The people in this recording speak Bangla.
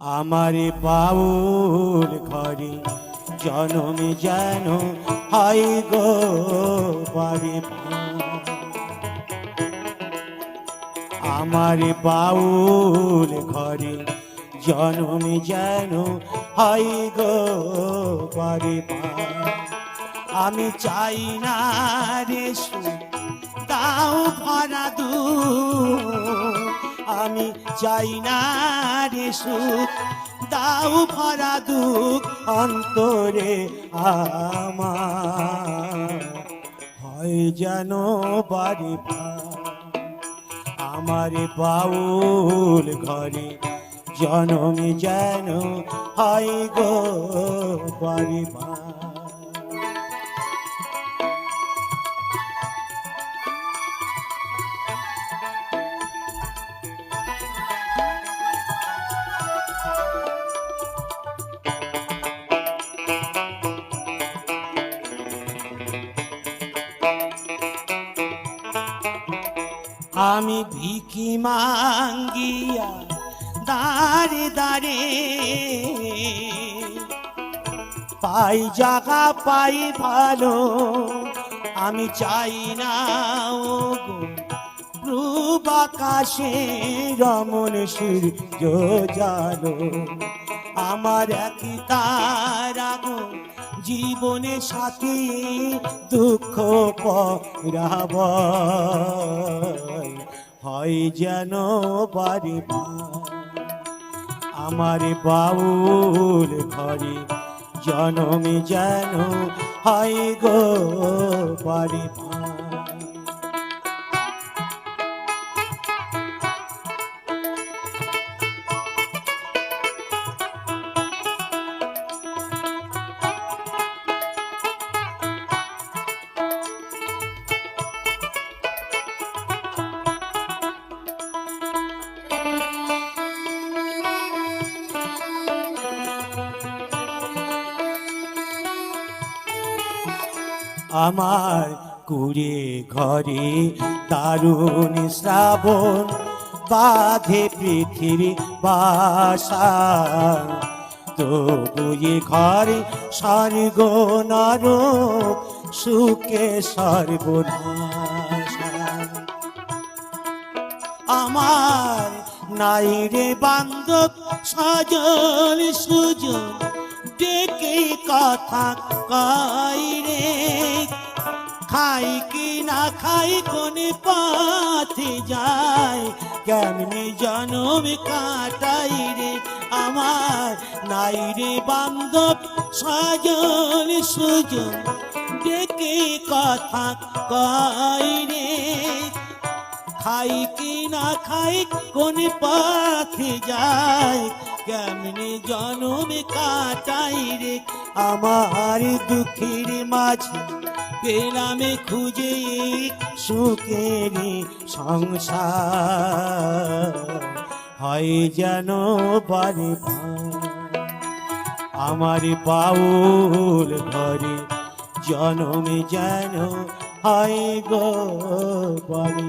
আমার বাউল ঘরে জনমে যেন হাই গো বাড়ি আমার বাউল ঘরে জনমে যেন হয় গো বাড়ি আমি চাই না রে দাও ভরা দু আমি চাই না রে সুখ, দাও ভরা দুঃখ অন্তরে আমার। হয় যেন বাড়ি আমার বাউল ঘরে জনমে যেন হয় গো বাড়ি আমি ভিকি মাঙ্গিয়া দাঁড়ে দাঁড়ে পাই জাগা, পাই ভালো, আমি চাই না ও গো রূপ আকাশে রমন সূর্য জানো আমার একই তারা গো জীবনে সাথী দুঃখ পরাব। হয় যেন বাড়ি আমার বাউল ঘরে জনমে যেন হয় গো বাড়ি আমার কুড়ে ঘরে দারুণ শ্রাবণ, বাধে পৃথিবী বাসা। তবুয়ে ঘরে স্বর্গ নর সুখে সর্বনাশা। আমার নাই রে বান্ধব, সজল সুজন ডেকে কথা কই রে। খাই কি না খাই, কোন পথে যায় কেমনি জনম কাটাই রে আমার? নাই রে বান্ধব সজল সুজন, ডেকে কথা কই রে। খাই কি না খাই, কোন পাখি যায় কেমনি জনমে কাটাই রে আমার দুঃখের মাঝে? পেলামে খুঁজে সুখের সংসার। হয় যেন বাড়ি আমার বাউল ঘরে জনমে যেন হয় গো বাড়ি